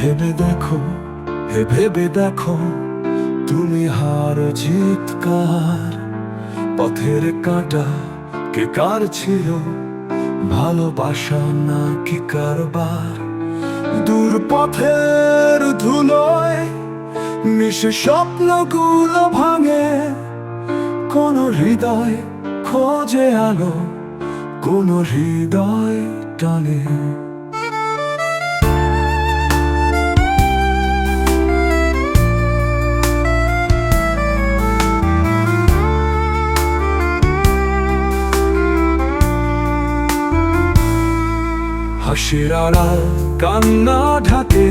ভেবে দেখো, হে ভেবে দেখো, তুমি হার জিতকার। পথের কাটা কে কার ছিল, ভালোবাসা না কি কারবার? দূর পথের ধুলোয় মিশে স্বপ্নগুলো ভাঙে। কোন হৃদয় খোঁজে আলো, কোন হৃদয় টানে। হাসির আড়াল কান্না ঢাকে,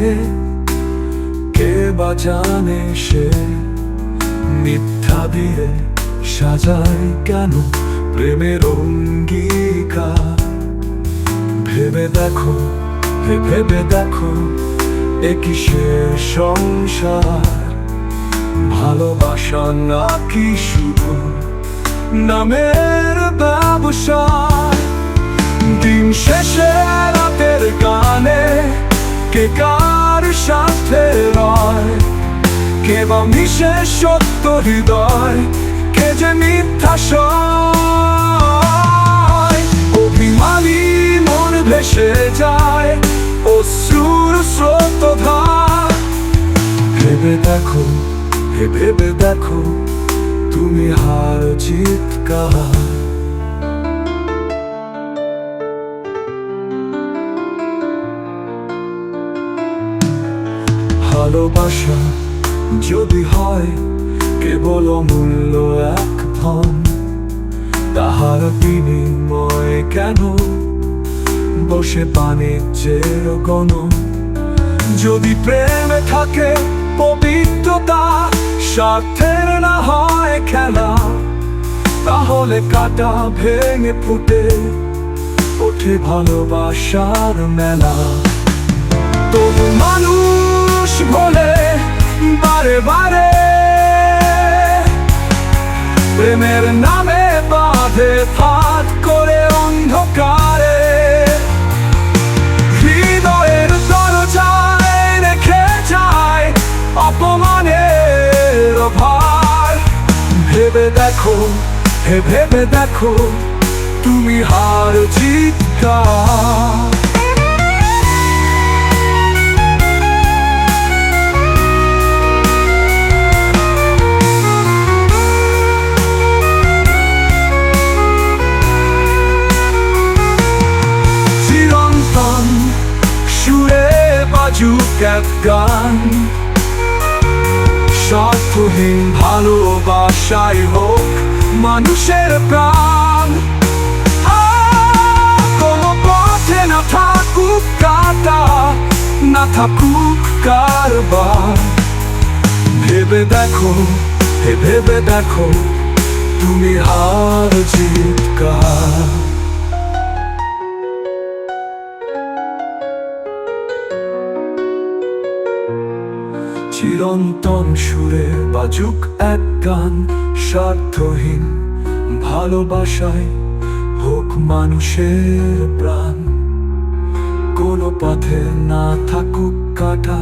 কে বা জানে সে মিথ্যা দিয়ে সাজায় কেন প্রেমের অঙ্গীকার? ভেবে দেখো ভেবে দেখো, এ কিসের সংসার? ভালোবাসা নাকি শুধু নামের ব্যবসা কার সাথে রয় কে বা মিশে সত্য হৃদয়, কে যে মিথ্যা অভিমানী মন ভেসে যায়, অশ্রুর স্রোত ধার। ভেবে দেখো ভেবে দেখো, তুমি হার জিত কার। ভালোবাসা যদি হয় কেবল অমূল্য এক ধন, তাহার বিনিময়ে কেন? বসে বাণিজ্যের গণ। যদি প্রেমে থাকে, পবিত্রতা স্বার্থের না হয় খেলা, তাহলে কাটা ভেঙে ফুটে ওঠে ভালোবাসার মেলা। তবু মানুষ বলে, বারে বারে। প্রেমের নামে বাঁধে ফাঁদ করে অন্ধকারে। হৃদয়ের দরজায় রেখে যায় অপমানের ভার। ভেবে দেখো, হে ভেবে দেখো, তুমি হার জিতকার এক গান। স্বার্থহীন ভালোবাসাই হোক মানুষের প্রাণ। কোনো পথে না থাকুক কাটা, না থাকুক কারবার। ভেবে দেখো, হে ভেবে দেখো, তুমি হার জিতকার। চিরন্তন সুরে বাজুক এক গান স্বার্থহীন ভালোবাসায় হোক মানুষের প্রাণ। কোনো পথে না থাকুক কাটা